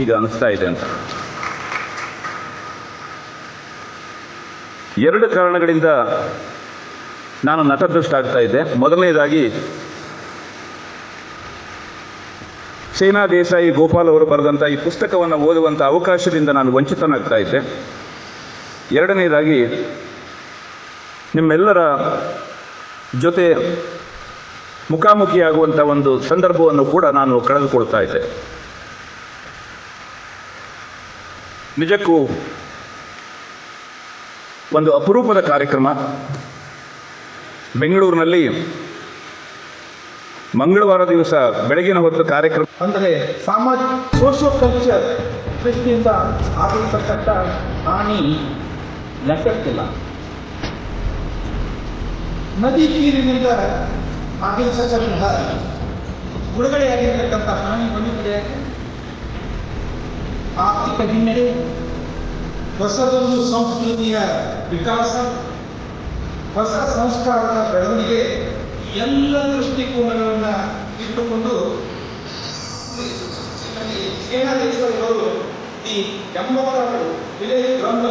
ಈಗ ಅನಿಸ್ತಾ ಇದೆ ಅಂತ. ಎರಡು ಕಾರಣಗಳಿಂದ ನಾನು ನಟದೃಷ್ಟ ಆಗ್ತಾ ಇದ್ದೆ ಮೊದಲನೇದಾಗಿ ಸೇನಾ ದೇಸಾಯಿ ಗೋಪಾಲ್ ಅವರು ಬರೆದಂಥ ಈ ಪುಸ್ತಕವನ್ನು ಓದುವಂಥ ಅವಕಾಶದಿಂದ ನಾನು ವಂಚಿತನಾಗ್ತಾ ಇದ್ದೆ ಎರಡನೇದಾಗಿ ನಿಮ್ಮೆಲ್ಲರ ಜೊತೆ ಮುಖಾಮುಖಿಯಾಗುವಂಥ ಒಂದು ಸಂದರ್ಭವನ್ನು ಕೂಡ ನಾನು ಕಳೆದುಕೊಳ್ತಾ ಇದ್ದೆ ನಿಜಕ್ಕೂ ಒಂದು ಅಪರೂಪದ ಕಾರ್ಯಕ್ರಮ. ಬೆಂಗಳೂರಿನಲ್ಲಿ ಮಂಗಳವಾರ ದಿವಸ ಬೆಳಗಿನ ಹೊತ್ತು ಕಾರ್ಯಕ್ರಮ ಅಂದರೆ ಸಾಮಾಜ ಸೋಷಿಯೋ ಕಲ್ಚರ್ ದೃಷ್ಟಿಯಿಂದ ಆಗಿರ್ತಕ್ಕಂಥ ಹಾನಿ ಲೆಕ್ಕಕ್ಕಿಲ್ಲ ನದಿ ನೀರಿನಿಂದ ಆಗಿರ್ತಕ್ಕಂಥ ಬಿಡುಗಡೆಯಾಗಿರ್ತಕ್ಕಂಥ ಹಾನಿ ಬಂದಿದೆ ಆರ್ಥಿಕ ಹಿನ್ನಡೆ ಹೊಸದೊಂದು ಸಂಸ್ಕೃತಿಯ ವಿಕಾಸ ಹೊಸ ಸಂಸ್ಕಾರದ ಬೆಳವಣಿಗೆ ಎಲ್ಲ ದೃಷ್ಟಿಕೋನಗಳನ್ನು ಇಟ್ಟುಕೊಂಡು ಸೇನಾಧೀಶ್ವರರು ಈ ಎಂಬತ್ತಾರು ವಿಲೇಜ್